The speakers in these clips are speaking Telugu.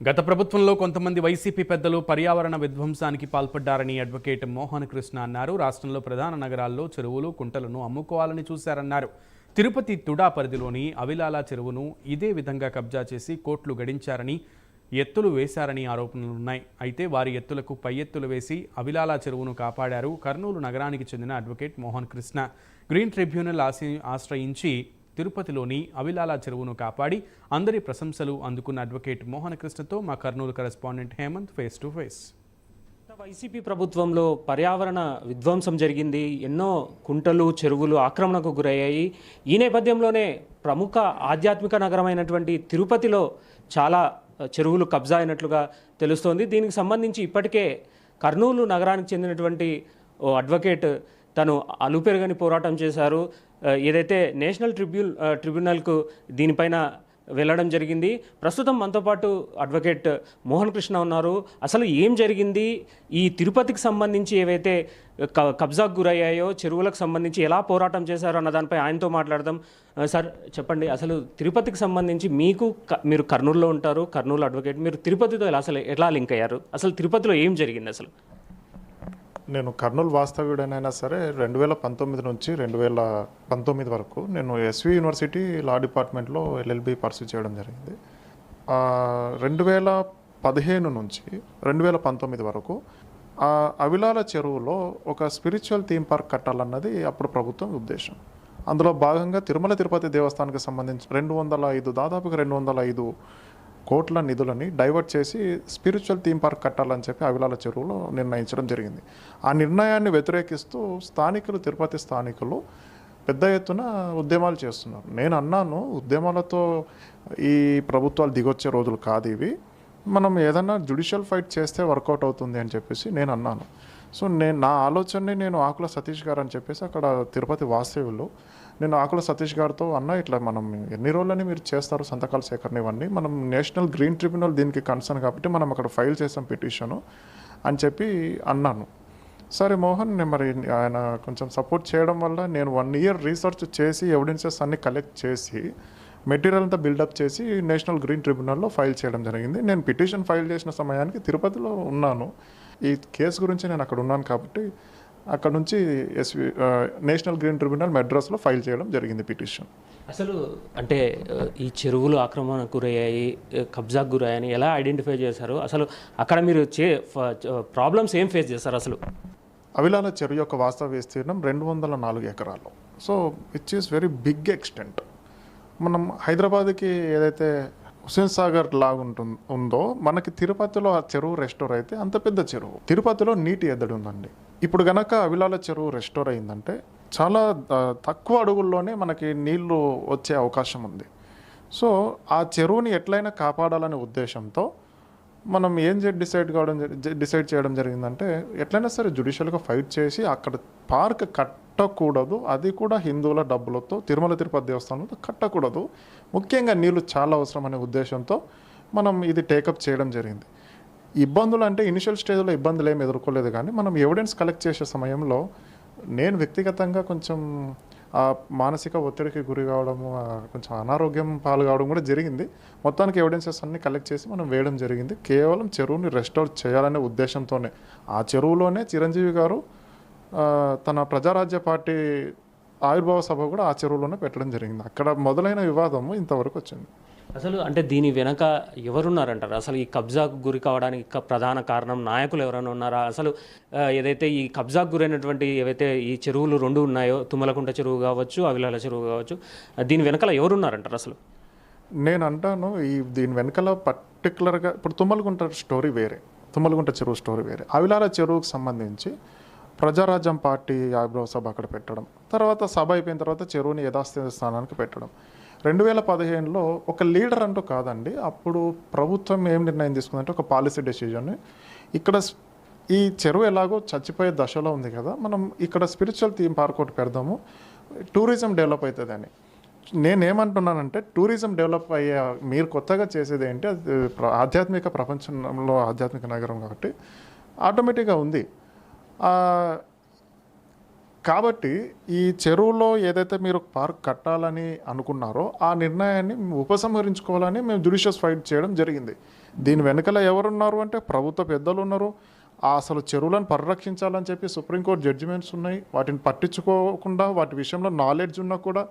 గత ప్రభుత్వంలో కొంతమంది వైసీపీ పెద్దలు పర్యావరణ విధ్వంసానికి పాల్పడ్డారని అడ్వకేట్ మోహన్ కృష్ణ అన్నారు. రాష్ట్రంలో ప్రధాన నగరాల్లో చెరువులు కుంటలను అమ్ముకోవాలని చూశారన్నారు. తిరుపతి తుడా పరిధిలోని అవిలాల చెరువును ఇదే విధంగా కబ్జా చేసి కోట్లు గడించారని ఎత్తులు వేశారని ఆరోపణలున్నాయి అయితే వారి ఎత్తులకు పై ఎత్తులు వేసి అవిలాల చెరువును కాపాడారు కర్నూలు నగరానికి చెందిన advocate Mohan Krishna. Green tribunal ఆశ్రయించి తిరుపతిలోని అవిలాల చెరువును కాపాడి అందరి ప్రశంసలు అందుకున్న అడ్వకేట్ మోహనకృష్ణతో మా Kurnool correspondent Hemanth face to face. YCP ప్రభుత్వంలో పర్యావరణ విధ్వంసం జరిగింది. ఎన్నో కుంటలు చెరువులు ఆక్రమణకు గురయ్యాయి. ఈ నేపథ్యంలోనే ప్రముఖ ఆధ్యాత్మిక నగరమైనటువంటి తిరుపతిలో చాలా చెరువులు కబ్జా అయినట్లుగా తెలుస్తోంది. దీనికి సంబంధించి ఇప్పటికే కర్నూలు నగరానికి చెందినటువంటి ఓ అడ్వకేట్ తను అలుపెరగని పోరాటం చేశారు. ఏదైతే నేషనల్ ట్రిబ్యూల్ ట్రిబ్యునల్కు దీనిపైన వెళ్ళడం జరిగింది. ప్రస్తుతం మనతో పాటు అడ్వకేట్ మోహన్ కృష్ణ ఉన్నారు. అసలు ఏం జరిగింది? ఈ తిరుపతికి సంబంధించి ఏవైతే క- కబ్జాకు గురయ్యాయో చెరువులకు సంబంధించి ఎలా పోరాటం చేశారో అన్న దానిపై ఆయనతో మాట్లాడదాం. సార్ చెప్పండి. అసలు తిరుపతికి సంబంధించి మీకు మీరు కర్నూలులో ఉంటారు. కర్నూలు అడ్వకేట్. మీరు తిరుపతితో ఎలా అసలు ఎలా లింక్ అయ్యారు? అసలు తిరుపతిలో ఏం జరిగింది అసలు? నేను కర్నూలు వాస్తవ్యుడనైనా సరే రెండు వేల పంతొమ్మిది నుంచి రెండు వేల పంతొమ్మిది వరకు నేను ఎస్వి యూనివర్సిటీ లా డిపార్ట్మెంట్లో ఎల్ఎల్బి పర్సూ చేయడం జరిగింది. రెండు వేల పదిహేను నుంచి రెండు వేల పంతొమ్మిది వరకు అవిలాల చెరువులో ఒక స్పిరిచువల్ థీమ్ పార్క్ కట్టాలన్నది అప్పుడు ప్రభుత్వం ఉద్దేశం. అందులో భాగంగా తిరుమల తిరుపతి దేవస్థానానికి సంబంధించి రెండు వందల ఐదు దాదాపుగా రెండు వందల ఐదు కోట్ల నిధులని డైవర్ట్ చేసి స్పిరిచువల్ థీమ్ పార్క్ కట్టాలని చెప్పి అవిలాల చెరువులో నిర్ణయించడం జరిగింది. ఆ నిర్ణయాన్ని వ్యతిరేకిస్తూ స్థానికులు తిరుపతి స్థానికులు పెద్ద ఎత్తున ఉద్యమాలు చేస్తున్నారు. నేను అన్నాను ఉద్యమాలతో ఈ ప్రభుత్వాలు దిగొచ్చే రోజులు కాదు ఇవి. మనం ఏదన్నా జుడిషియల్ ఫైట్ చేస్తే వర్కౌట్ అవుతుంది అని చెప్పేసి నేను అన్నాను. సో నేను నా ఆలోచనని నేను ఆకుల సతీష్ గారు అని చెప్పేసి అక్కడ తిరుపతి వాస్తవ్యులు. నేను ఆకుల సతీష్ గారితో అన్న ఇట్లా మనం ఎన్ని రోజులని మీరు చేస్తారు సంతకాల సేకరణ ఇవన్నీ? మనం నేషనల్ గ్రీన్ ట్రిబ్యునల్ దీనికి కన్సర్న్ కాబట్టి మనం అక్కడ ఫైల్ చేసాం పిటిషను అని చెప్పి అన్నాను. సరే మోహన్ నేను మరి ఆయన కొంచెం సపోర్ట్ చేయడం వల్ల నేను వన్ ఇయర్ రీసెర్చ్ చేసి ఎవిడెన్సెస్ అన్ని కలెక్ట్ చేసి మెటీరియల్ అంతా బిల్డప్ చేసి నేషనల్ గ్రీన్ ట్రిబ్యునల్లో ఫైల్ చేయడం జరిగింది. నేను పిటిషన్ ఫైల్ చేసిన సమయానికి తిరుపతిలో ఉన్నాను. ఈ కేసు గురించి నేను అక్కడ ఉన్నాను కాబట్టి అక్కడ నుంచి ఎస్వి నేషనల్ గ్రీన్ ట్రిబ్యునల్ మెడ్రాస్లో ఫైల్ చేయడం జరిగింది పిటిషన్. అసలు అంటే ఈ చెరువులు ఆక్రమణకు గురయ్యాయి కబ్జాకు గురయ్యాయని ఎలా ఐడెంటిఫై చేశారు? అసలు అక్కడ మీరు చే ప్రాబ్లమ్స్ ఏం ఫేస్ చేస్తారు అసలు? అవిలాల చెరువు యొక్క వాస్తవ విస్తీర్ణం రెండు వందల నాలుగు ఎకరాలు. So it's is very big extent మనం హైదరాబాద్కి ఏదైతే హుసేన్ సాగర్ లాగా ఉందో మనకి తిరుపతిలో ఆ చెరువు రెస్టోర్ అయితే అంత పెద్ద చెరువు. తిరుపతిలో నీటి ఎద్దడి ఉందండి. ఇప్పుడు గనక అవిలాల చెరువు రెస్టోర్ అయిందంటే చాలా తక్కువ అడుగుల్లోనే మనకి నీళ్ళు వచ్చే అవకాశం ఉంది. సో ఆ చెరువుని ఎట్లయినా కాపాడాలనే ఉద్దేశంతో మనం ఏం డిసైడ్ కావడం జరి- డిసైడ్ చేయడం జరిగిందంటే ఎట్లయినా సరే జుడిషియల్గా ఫైట్ చేసి అక్కడ పార్క్ కట్ కట్టకూడదు. అది కూడా హిందువుల డబ్బులతో తిరుమల తిరుపతి దేవస్థానంలో కట్టకూడదు. ముఖ్యంగా నీళ్ళు చాలా అవసరం అనే ఉద్దేశంతో మనం ఇది టేకప్ చేయడం జరిగింది. ఇబ్బందులు అంటే ఇనిషియల్ స్టేజ్లో ఇబ్బందులు ఏమి ఎదుర్కోలేదు కానీ మనం ఎవిడెన్స్ కలెక్ట్ చేసే సమయంలో నేను వ్యక్తిగతంగా కొంచెం ఆ మానసిక ఒత్తిడికి గురి కావడము కొంచెం అనారోగ్యం పాలు కావడం కూడా జరిగింది. మొత్తానికి ఎవిడెన్సెస్ అన్ని కలెక్ట్ చేసి మనం వేయడం జరిగింది. కేవలం చెరువుని రెస్టోర్ చేయాలనే ఉద్దేశంతోనే. ఆ చెరువులోనే చిరంజీవి గారు తన ప్రజారాజ్య పార్టీ ఆవిర్భావ సభ కూడా ఆ చెరువులోనే పెట్టడం జరిగింది. అక్కడ మొదలైన వివాదము ఇంతవరకు వచ్చింది. అసలు అంటే దీని వెనక ఎవరున్నారంటారు? అసలు ఈ కబ్జాకు గురి కావడానికి ప్రధాన కారణం నాయకులు ఎవరైనా ఉన్నారా? అసలు ఏదైతే ఈ కబ్జాకు గురైనటువంటి ఏవైతే ఈ చెరువులు రెండు ఉన్నాయో తుమ్మలకుంట చెరువు కావచ్చు అవిలాల చెరువు కావచ్చు దీని వెనకాల ఎవరున్నారంటారు అసలు? నేను అంటాను ఈ దీని వెనకాల పర్టికులర్గా ఇప్పుడు తుమ్మలగుంట స్టోరీ వేరే తుమ్మలగుంట చెరువు స్టోరీ వేరే. అవిలాల చెరువుకు సంబంధించి ప్రజారాజ్యం పార్టీ ఆవిర్భావ సభ అక్కడ పెట్టడం తర్వాత సభ అయిపోయిన తర్వాత చెరువుని యథాస్థిత స్థానానికి పెట్టడం. రెండు వేల పదిహేనులో ఒక లీడర్ అంటూ కాదండి అప్పుడు ప్రభుత్వం ఏం నిర్ణయం తీసుకుందంటే ఒక పాలసీ డెసిజన్ ఇక్కడ స్- ఈ చెరువు ఎలాగో చచ్చిపోయే దశలో ఉంది కదా మనం ఇక్కడ స్పిరిచువల్ థీమ్ పార్క్ ఒకటి పెడదాము. టూరిజం డెవలప్ అవుతుంది అని నేనేమంటున్నానంటే టూరిజం డెవలప్ అయ్యే మీరు కొత్తగా చేసేది ఏంటి అది ప్ర- ఆధ్యాత్మిక ప్రపంచంలో ఆధ్యాత్మిక నగరం కాబట్టి ఆటోమేటిక్గా ఉంది. కాబట్టి ఈ చెరువులో ఏదైతే మీరు పార్క్ కట్టాలని అనుకున్నారో ఆ నిర్ణయాన్ని ఉపసంహరించుకోవాలని మేము జుడిషియస్ ఫైట్ చేయడం జరిగింది. దీని వెనుకల ఎవరున్నారు అంటే ప్రభుత్వ పెద్దలు ఉన్నారు. అసలు చెరువులను పరిరక్షించాలని చెప్పి సుప్రీంకోర్టు జడ్జిమెంట్స్ ఉన్నాయి. వాటిని పట్టించుకోకుండా వాటి విషయంలో నాలెడ్జ్ ఉన్నా కూడా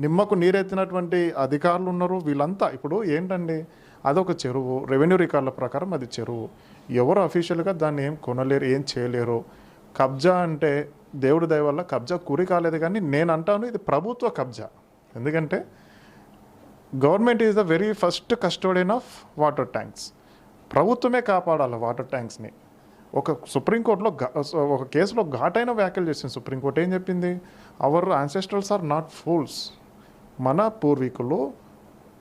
నిమ్మకు నీరెత్తినటువంటి అధికారులు ఉన్నారు. వీళ్ళంతా ఇప్పుడు ఏంటండి? అదొక చెరువు. రెవెన్యూ రికార్డుల ప్రకారం అది చెరువు. ఎవరు అఫీషియల్గా దాన్ని ఏం కొనలేరు ఏం చేయలేరు? కబ్జా అంటే దేవుడి దయ వల్ల కబ్జా కురి కాలేదు కానీ నేను అంటాను ఇది ప్రభుత్వ కబ్జా. ఎందుకంటే government is the very first custodian of water tanks. ప్రభుత్వమే కాపాడాలి వాటర్ ట్యాంక్స్ని. ఒక సుప్రీంకోర్టులో ఒక కేసులో ఘాటైన వ్యాఖ్యలు చేసింది సుప్రీంకోర్టు ఏం చెప్పింది? Our ancestrals are not fools మన పూర్వీకులు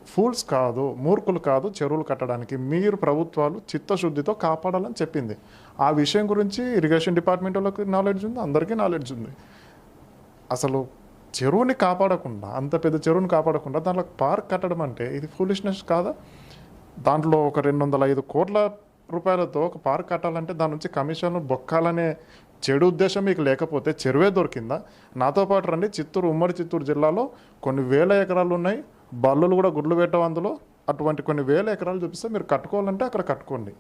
ఫూల్స్ కాదు మూర్ఖులు కాదు చెరువులు కట్టడానికి. మీరు ప్రభుత్వాలు చిత్తశుద్ధితో కాపాడాలని చెప్పింది. ఆ విషయం గురించి ఇరిగేషన్ డిపార్ట్మెంట్ వాళ్ళకి నాలెడ్జ్ ఉంది అందరికీ నాలెడ్జ్ ఉంది. అసలు చెరువుని కాపాడకుండా అంత పెద్ద చెరువుని కాపాడకుండా దాంట్లో పార్క్ కట్టడం అంటే ఇది ఫూలిష్నెస్ కాదా? దాంట్లో ఒక రెండు వందల ఐదు కోట్ల రూపాయలతో ఒక పార్క్ కట్టాలంటే దాని నుంచి కమిషన్లు బొక్కాలనే చెడు ఉద్దేశం మీకు లేకపోతే చెరువే దొరికిందా? నాతో పాటు రండి చిత్తూరు ఉమ్మడి చిత్తూరు జిల్లాలో కొన్ని వేల ఎకరాలు ఉన్నాయి. బల్లులు కూడా గుడ్లు పెట్టవు అందులో. అటువంటి కొన్ని వేల ఎకరాలు చూపిస్తే మీరు కట్టుకోవాలంటే అక్కడ కట్టుకోండి.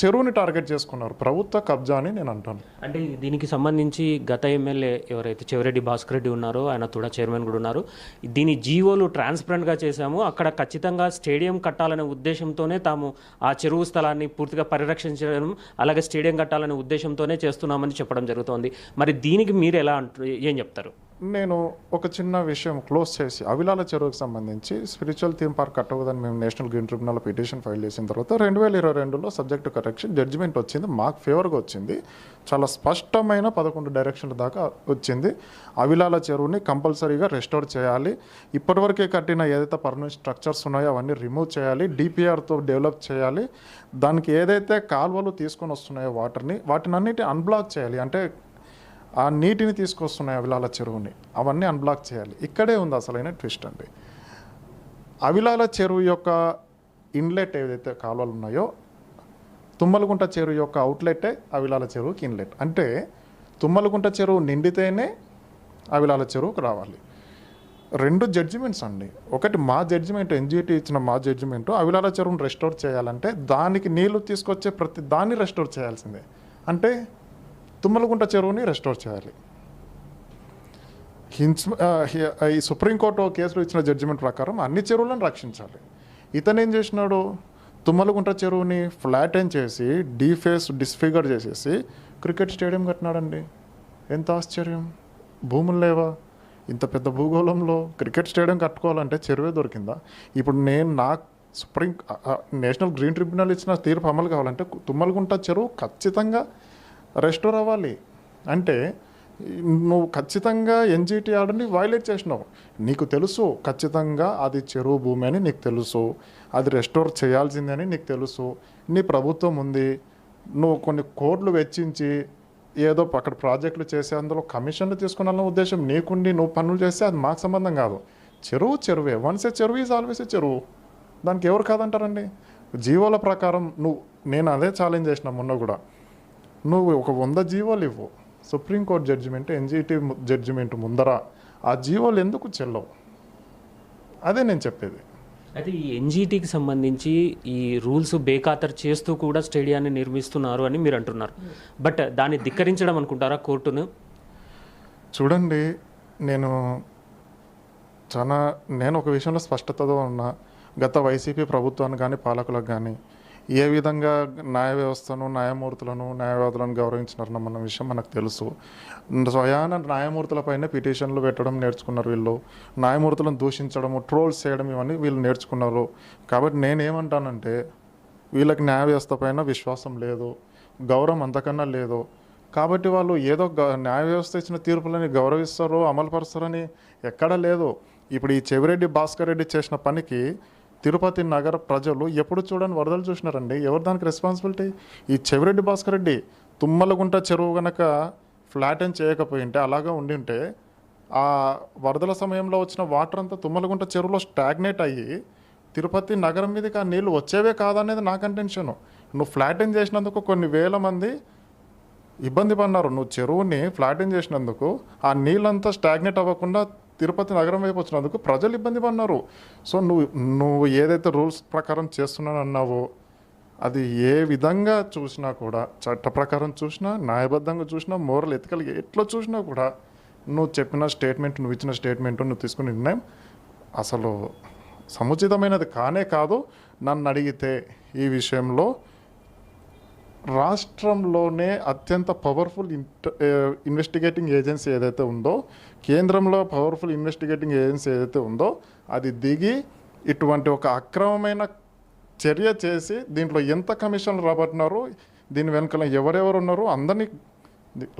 చెరువుని టార్గెట్ చేసుకున్నారు. ప్రభుత్వ కబ్జా అని నేను అంటాను. అంటే దీనికి సంబంధించి గత ఎమ్మెల్యే ఎవరైతే చెవిరెడ్డి భాస్కర్ రెడ్డి ఉన్నారో ఆయన తుడా చైర్మన్ కూడా ఉన్నారు. దీని జీవోలు ట్రాన్స్పరెంట్గా చేశాము. అక్కడ ఖచ్చితంగా స్టేడియం కట్టాలనే ఉద్దేశంతోనే తాము ఆ చెరువు స్థలాన్ని పూర్తిగా పరిరక్షించడం అలాగే స్టేడియం కట్టాలనే ఉద్దేశంతోనే చేస్తున్నామని చెప్పడం జరుగుతోంది. మరి దీనికి మీరు ఎలా అంటారు ఏం చెప్తారు? నేను ఒక చిన్న విషయం క్లోజ్ చేసి అవిలాల చెరువుకు సంబంధించి స్పిరిచువల్ థీమ్ పార్క్ కట్టవదని మేము national green tribunal petition file చేసిన తర్వాత రెండు వేల ఇరవై రెండులో సబ్జెక్టు కరెక్షన్ జడ్జిమెంట్ వచ్చింది. మాకు ఫేవర్గా వచ్చింది. చాలా స్పష్టమైన పదకొండు డైరెక్షన్ల దాకా వచ్చింది. అవిలాల చెరువుని కంపల్సరీగా రెస్టోర్ చేయాలి. ఇప్పటివరకే కట్టిన ఏదైతే పర్మనెంట్ స్ట్రక్చర్స్ ఉన్నాయో అవన్నీ రిమూవ్ చేయాలి. డిపిఆర్తో డెవలప్ చేయాలి. దానికి ఏదైతే కాల్వలు తీసుకొని వస్తున్నాయో వాటర్ని వాటినన్నిటి అన్బ్లాక్ చేయాలి. అంటే ఆ నీటిని తీసుకొస్తున్నాయి అవిలాల చెరువుని అవన్నీ అన్బ్లాక్ చేయాలి. ఇక్కడే ఉంది అసలైన ట్విస్ట్ అండి. అవిలాల చెరువు యొక్క ఇన్లెట్ ఏదైతే కాలువలు ఉన్నాయో తుమ్మలగుంట చెరువు యొక్క అవుట్లెటే అవిలాల చెరువుకి ఇన్లెట్ అంటే తుమ్మలగుంట చెరువు నిండితేనే అవిలాల చెరువుకు రావాలి. రెండు జడ్జిమెంట్స్ అండి. ఒకటి మా జడ్జిమెంట్ ఎన్జిటి ఇచ్చిన మా జడ్జిమెంట్ అవిలాల చెరువును రెస్టోర్ చేయాలంటే దానికి నీళ్ళు తీసుకొచ్చే ప్రతి దాన్ని రెస్టోర్ చేయాల్సిందే. అంటే తుమ్మలగుంట చెరువుని రెస్టోర్ చేయాలి. హిన్స్ ఈ సుప్రీంకోర్టు కేసులో ఇచ్చిన జడ్జిమెంట్ ప్రకారం అన్ని చెరువులను రక్షించాలి. ఇతను ఏం చేసినాడు? తుమ్మలగుంట చెరువుని ఫ్లాటెన్ చేసి డీఫేస్ డిస్ఫిగర్ చేసేసి క్రికెట్ స్టేడియం కట్టినాడండి. ఎంత ఆశ్చర్యం! భూములు లేవా? ఇంత పెద్ద భూగోళంలో క్రికెట్ స్టేడియం కట్టుకోవాలంటే చెరువే దొరికిందా? ఇప్పుడు నేను నా సుప్రీం నేషనల్ గ్రీన్ ట్రిబ్యునల్ ఇచ్చిన తీర్పు అమలు కావాలంటే తుమ్మలగుంట చెరువు ఖచ్చితంగా రెస్టోర్ అవ్వాలి. అంటే నువ్వు ఖచ్చితంగా ఎన్జిటి ఆర్డర్ని వైలేట్ చేసినావు. నీకు తెలుసు ఖచ్చితంగా అది చెరువు భూమి అని నీకు తెలుసు. అది రెస్టోర్ చేయాల్సిందని నీకు తెలుసు. నీ ప్రభుత్వం ఉంది. నువ్వు కొన్ని కోట్లు వెచ్చించి ఏదో అక్కడ ప్రాజెక్టులు చేసే అందులో కమిషన్లు తీసుకున్న ఉద్దేశం నీకుండి నువ్వు పనులు చేస్తే అది మాకు సంబంధం కాదు. చెరువు చెరువే. వన్స్ ఏ చెరువు ఈజ్ ఆల్వేస్ ఏ చెరువు. దానికి ఎవరు కాదంటారండి? జీవోల ప్రకారం నువ్వు నేను అదే ఛాలెంజ్ చేసిన మొన్న కూడా. నువ్వు ఒక వంద జీవోలు ఇవ్వు. సుప్రీంకోర్టు జడ్జిమెంట్ ఎన్జిటి జడ్జిమెంట్ ముందర ఆ జీవోలు ఎందుకు చెల్లవు? అదే నేను చెప్పేది. అయితే ఈ ఎన్జీటీకి సంబంధించి ఈ రూల్స్ బేఖాతరు చేస్తూ కూడా స్టేడియాన్ని నిర్మిస్తున్నారు అని మీరు అంటున్నారు. బట్ దాన్ని ధిక్కరించడం అనుకుంటారా కోర్టును? చూడండి నేను చాలా నేను ఒక విషయంలో స్పష్టతతో ఉన్నా. గత వైసీపీ ప్రభుత్వాన్ని కానీ పాలకులకు కానీ ఏ విధంగా న్యాయ వ్యవస్థను న్యాయమూర్తులను న్యాయవాదులను గౌరవించినారన్న విషయం మనకు తెలుసు. స్వయాన న్యాయమూర్తులపైన పిటిషన్లు పెట్టడం నేర్చుకున్నారు వీళ్ళు. న్యాయమూర్తులను దూషించడము ట్రోల్స్ చేయడం ఇవన్నీ వీళ్ళు నేర్చుకున్నారు. కాబట్టి నేనేమంటానంటే వీళ్ళకి న్యాయ వ్యవస్థ పైన విశ్వాసం లేదు గౌరవం అంతకన్నా లేదు. కాబట్టి వాళ్ళు ఏదో గ- న్యాయ వ్యవస్థ ఇచ్చిన తీర్పులని గౌరవిస్తారో అమలుపరుస్తారని ఎక్కడా లేదు. ఇప్పుడు ఈ చెవిరెడ్డి భాస్కర్ రెడ్డి చేసిన పనికి తిరుపతి నగర ప్రజలు ఎప్పుడు చూడని వరదలు చూసినారండి? ఎవరు దానికి రెస్పాన్సిబిలిటీ ఈ చెవిరెడ్డి భాస్కర్ రెడ్డి తుమ్మలగుంట చెరువు గనక ఫ్లాటెన్ చేయకపోయింటే అలాగా ఉండి ఉంటే ఆ వరదల సమయంలో వచ్చిన వాటర్ అంతా తుమ్మలగుంట చెరువులో స్టాగ్నేట్ అయ్యి తిరుపతి నగరం మీదకి ఆ నీళ్ళు వచ్చేవే కాదనేది నా కంటెన్షన్ నువ్వు ఫ్లాటెన్ చేసినందుకు కొన్ని వేల మంది ఇబ్బంది పడినారు నువ్వు చెరువుని ఫ్లాటన్ చేసినందుకు ఆ నీళ్ళంతా స్టాగ్నేట్ అవ్వకుండా తిరుపతి నగరం వైపు వచ్చినందుకు ప్రజలు ఇబ్బంది పడినారు. సో నువ్వు నువ్వు ఏదైతే రూల్స్ ప్రకారం చేస్తున్నానన్నావో అది ఏ విధంగా చూసినా కూడా చట్ట ప్రకారం చూసినా న్యాయబద్ధంగా చూసినా మోరల్ ఎతికల్ ఎట్లా చూసినా కూడా నువ్వు చెప్పిన స్టేట్మెంట్ నువ్వు ఇచ్చిన స్టేట్మెంట్ నువ్వు తీసుకున్న నిర్ణయం అసలు సముచితమైనది కానే కాదు. నన్ను అడిగితే ఈ విషయంలో రాష్ట్రంలోనే అత్యంత పవర్ఫుల్ ఇన్వెస్టిగేటింగ్ ఏజెన్సీ ఏదైతే ఉందో కేంద్రంలో పవర్ఫుల్ ఇన్వెస్టిగేటింగ్ ఏజెన్సీ ఏదైతే ఉందో అది దిగి ఇటువంటి ఒక అక్రమమైన చర్య చేసి దీంట్లో ఎంత కమిషన్లు రాబట్టినారో దీని వెనుకల ఎవరెవరు ఉన్నారు అందరినీ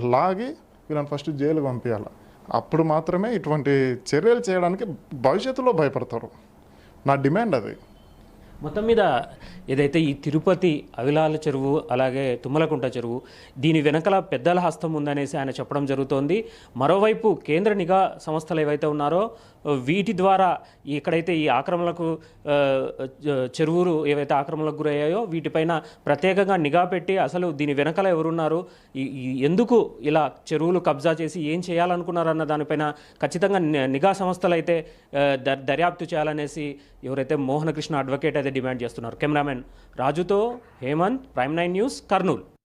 లాగి వీళ్ళని ఫస్ట్ జైలు పంపించాలి అప్పుడు మాత్రమే ఇటువంటి చర్యలు చేయడానికి భవిష్యత్తులో భయపడతారు. నా డిమాండ్ అది. మొత్తం మీద ఏదైతే ఈ తిరుపతి అవిలాల చెరువు అలాగే తుమ్మలకుంట చెరువు దీని వెనకల పెద్దల హస్తం ఉందనేసి ఆయన చెప్పడం జరుగుతోంది. మరోవైపు కేంద్ర నిఘా సంస్థలు ఏవైతే ఉన్నారో వీటి ద్వారా ఎక్కడైతే ఈ ఆక్రమణలకు చెరువులు ఏవైతే ఆక్రమణలకు గురయ్యాయో వీటిపైన ప్రత్యేకంగా నిఘా పెట్టి అసలు దీని వెనకల ఎవరున్నారు? ఎందుకు ఇలా చెరువులు కబ్జా చేసి ఏం చేయాలనుకున్నారన్న దానిపైన ఖచ్చితంగా నిఘా సంస్థలు అయితే దర్- దర్యాప్తు చేయాలనేసి ఎవరైతే మోహనకృష్ణ అడ్వకేట్ అయితే డిమాండ్ చేస్తున్నారు. కెమెరామెన్ రాజుతో Hemanth prime nine news Kurnool.